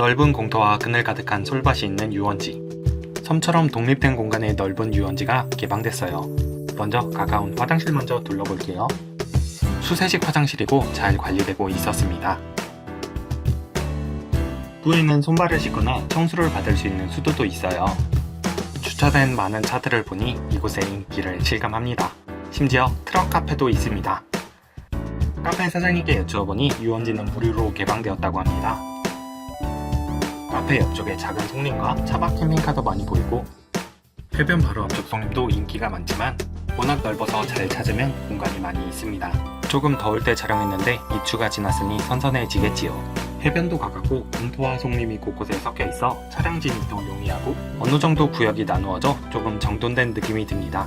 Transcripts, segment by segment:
넓은 공터와 그늘 가득한 솔밭이 있는 유원지. 섬처럼 독립된 공간의 넓은 유원지가 개방됐어요. 먼저 가까운 화장실 먼저 둘러볼게요. 수세식 화장실이고 잘 관리되고 있었습니다. 후에는 손발을 씻거나 청수를 받을 수 있는 수도도 있어요. 주차된 많은 차들을 보니 이곳의 인기를 실감합니다. 심지어 트럭 카페도 있습니다. 카페 사장님께 여쭈어보니 유원지는 무료로 개방되었다고 합니다. 카페 옆쪽에 작은 송림과 차박 캠핑카도 많이 보이고 해변 바로 앞쪽 송림도 인기가 많지만 워낙 넓어서 잘 찾으면 공간이 많이 있습니다. 조금 더울 때 촬영했는데 입추가 지났으니 선선해지겠지요. 해변도 가깝고 공터와 송림이 곳곳에 섞여 있어 차량 진입도 용이하고 어느 정도 구역이 나누어져 조금 정돈된 느낌이 듭니다.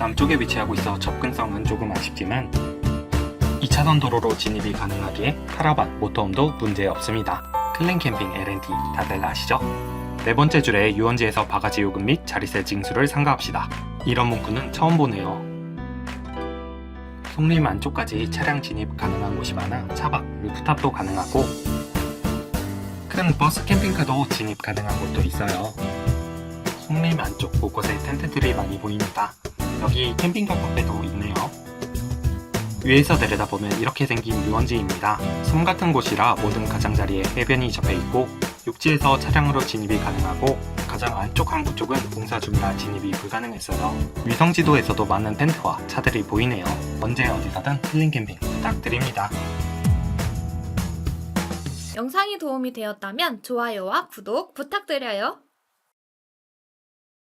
남쪽에 위치하고 있어 접근성은 조금 아쉽지만 2차선 도로로 진입이 가능하기에 카라반, 모터홈도 문제 없습니다. 클린 캠핑 L&T 다들 아시죠? 네 번째 줄에 유원지에서 바가지 요금 및 자리세 징수를 상가합시다. 이런 문구는 처음 보네요. 송림 안쪽까지 차량 진입 가능한 곳이 많아 차박, 루프탑도 가능하고 큰 버스 캠핑카도 진입 가능한 곳도 있어요. 송림 안쪽 곳곳에 텐트들이 많이 보입니다. 여기 캠핑카 카페도 있네요. 위에서 내려다보면 이렇게 생긴 유원지입니다. 섬 같은 곳이라 모든 가장자리에 해변이 접해 있고 육지에서 차량으로 진입이 가능하고 가장 안쪽 항구 쪽은 공사 중이라 진입이 불가능했어요. 위성 지도에서도 많은 텐트와 차들이 보이네요. 언제 어디서든 힐링 캠핑 부탁드립니다. 영상이 도움이 되었다면 좋아요와 구독 부탁드려요.